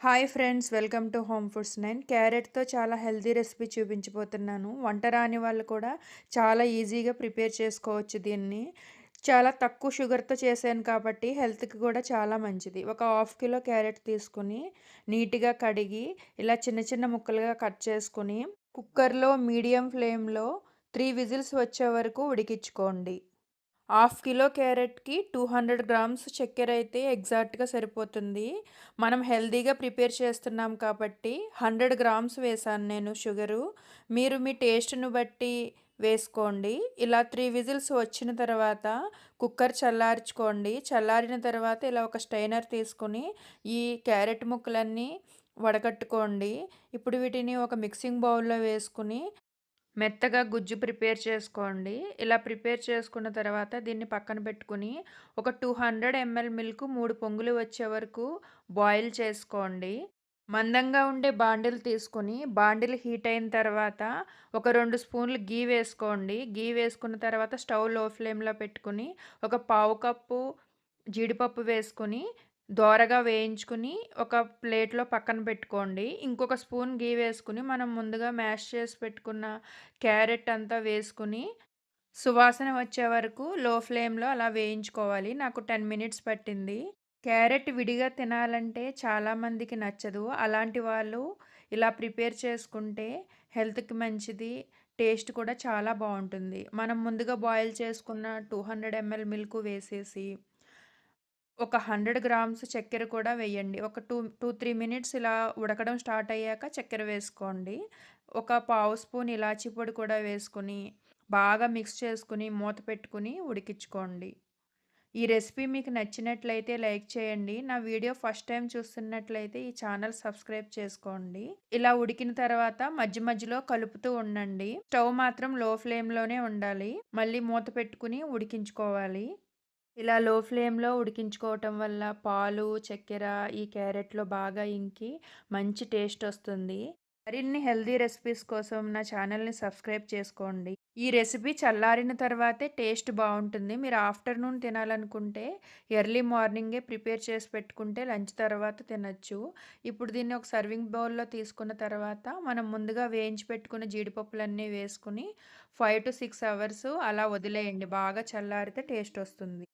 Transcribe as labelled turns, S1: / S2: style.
S1: Hi friends welcome to home foods nine. క్యారెట్తో చాలా healthy recipe చూపించబోతున్నాను వంట రాని వాళ్ళు కూడా చాలా ఈజీగా ప్రిపేర్ చేసుకోవచ్చు దీన్ని. చాలా తక్కువ షుగర్తో చేశాను కాబట్టి హెల్త్కి కూడా చాలా మంచిది. ఒక హాఫ్ కిలో క్యారెట్ తీసుకుని నీట్గా కడిగి ఇలా చిన్న చిన్న ముక్కలుగా కట్ చేసుకుని కుక్కర్లో మీడియం ఫ్లేమ్లో త్రీ విజిల్స్ వచ్చే వరకు ఉడికించుకోండి. హాఫ్ కిలో క్యారెట్కి టూ హండ్రెడ్ గ్రామ్స్ చక్కెర అయితే ఎగ్జాక్ట్గా సరిపోతుంది. మనం హెల్దీగా ప్రిపేర్ చేస్తున్నాం కాబట్టి హండ్రెడ్ గ్రామ్స్ వేసాను నేను షుగరు. మీరు మీ టేస్ట్ను బట్టి వేసుకోండి. ఇలా త్రీ విజిల్స్ వచ్చిన తర్వాత కుక్కర్ చల్లార్చుకోండి. చల్లారిన తర్వాత ఇలా ఒక స్టైనర్ తీసుకొని ఈ క్యారెట్ ముక్కలన్నీ వడకట్టుకోండి ఇప్పుడు వీటిని ఒక మిక్సింగ్ బౌల్లో వేసుకుని మెత్తగా గుజ్జు ప్రిపేర్ చేసుకోండి. ఇలా ప్రిపేర్ చేసుకున్న తర్వాత దీన్ని పక్కన పెట్టుకుని ఒక టూ హండ్రెడ్ ఎంఎల్ మిల్క్ మూడు పొంగులు వచ్చే వరకు బాయిల్ చేసుకోండి. మందంగా ఉండే బాండిల్ తీసుకుని బాండిల్ హీట్ అయిన తర్వాత ఒక రెండు స్పూన్లు గీ వేసుకోండి. గీ వేసుకున్న తర్వాత స్టవ్లో ఫ్లేమ్లో పెట్టుకుని ఒక పావు కప్పు జీడిపప్పు వేసుకుని దోరగా వేయించుకుని ఒక ప్లేట్లో పక్కన పెట్టుకోండి. ఇంకొక స్పూన్ గీ వేసుకుని మనం ముందుగా మ్యాష్ చేసి పెట్టుకున్న క్యారెట్ అంతా వేసుకుని సువాసన వచ్చే వరకు లో ఫ్లేమ్లో అలా వేయించుకోవాలి. నాకు టెన్ మినిట్స్ పట్టింది. క్యారెట్ విడిగా తినాలంటే చాలామందికి నచ్చదు. అలాంటి వాళ్ళు ఇలా ప్రిపేర్ చేసుకుంటే హెల్త్కి మంచిది టేస్ట్ కూడా చాలా బాగుంటుంది. మనం ముందుగా బాయిల్ చేసుకున్న టూ హండ్రెడ్ ఎంఎల్ మిల్క్ వేసేసి ఒక హండ్రెడ్ గ్రామ్స్ చక్కెర కూడా వేయండి. ఒక టూ టూ త్రీ మినిట్స్ ఇలా ఉడకడం స్టార్ట్ అయ్యాక చక్కెర వేసుకోండి. ఒక పావు స్పూన్ ఇలాచీ పొడి కూడా వేసుకుని బాగా మిక్స్ చేసుకుని మూత పెట్టుకుని ఉడికించుకోండి. ఈ రెసిపీ మీకు నచ్చినట్లయితే లైక్ చేయండి. నా వీడియో ఫస్ట్ టైం చూస్తున్నట్లయితే ఈ ఛానల్ సబ్స్క్రైబ్ చేసుకోండి. ఇలా ఉడికిన తర్వాత మధ్య మధ్యలో కలుపుతూ ఉండండి. స్టవ్ మాత్రం లో ఫ్లేమ్లోనే ఉండాలి. మళ్ళీ మూత పెట్టుకుని ఉడికించుకోవాలి. ఇలా లో ఫ్లేమ్లో ఉడికించుకోవటం వల్ల పాలు చక్కెర ఈ క్యారెట్లో బాగా ఇంకి మంచి టేస్ట్ వస్తుంది. మరిన్ని హెల్దీ రెసిపీస్ కోసం నా ఛానల్ని సబ్స్క్రైబ్ చేసుకోండి. ఈ రెసిపీ చల్లారిన తర్వాతే టేస్ట్ బాగుంటుంది. మీరు ఆఫ్టర్నూన్ తినాలనుకుంటే ఎర్లీ మార్నింగే ప్రిపేర్ చేసి పెట్టుకుంటే లంచ్ తర్వాత తినచ్చు. ఇప్పుడు దీన్ని ఒక సర్వింగ్ బౌల్లో తీసుకున్న తర్వాత మనం ముందుగా వేయించి పెట్టుకున్న జీడిపప్పులన్నీ వేసుకుని ఫైవ్ టు సిక్స్ అవర్స్ అలా వదిలేయండి. బాగా చల్లారితే టేస్ట్ వస్తుంది.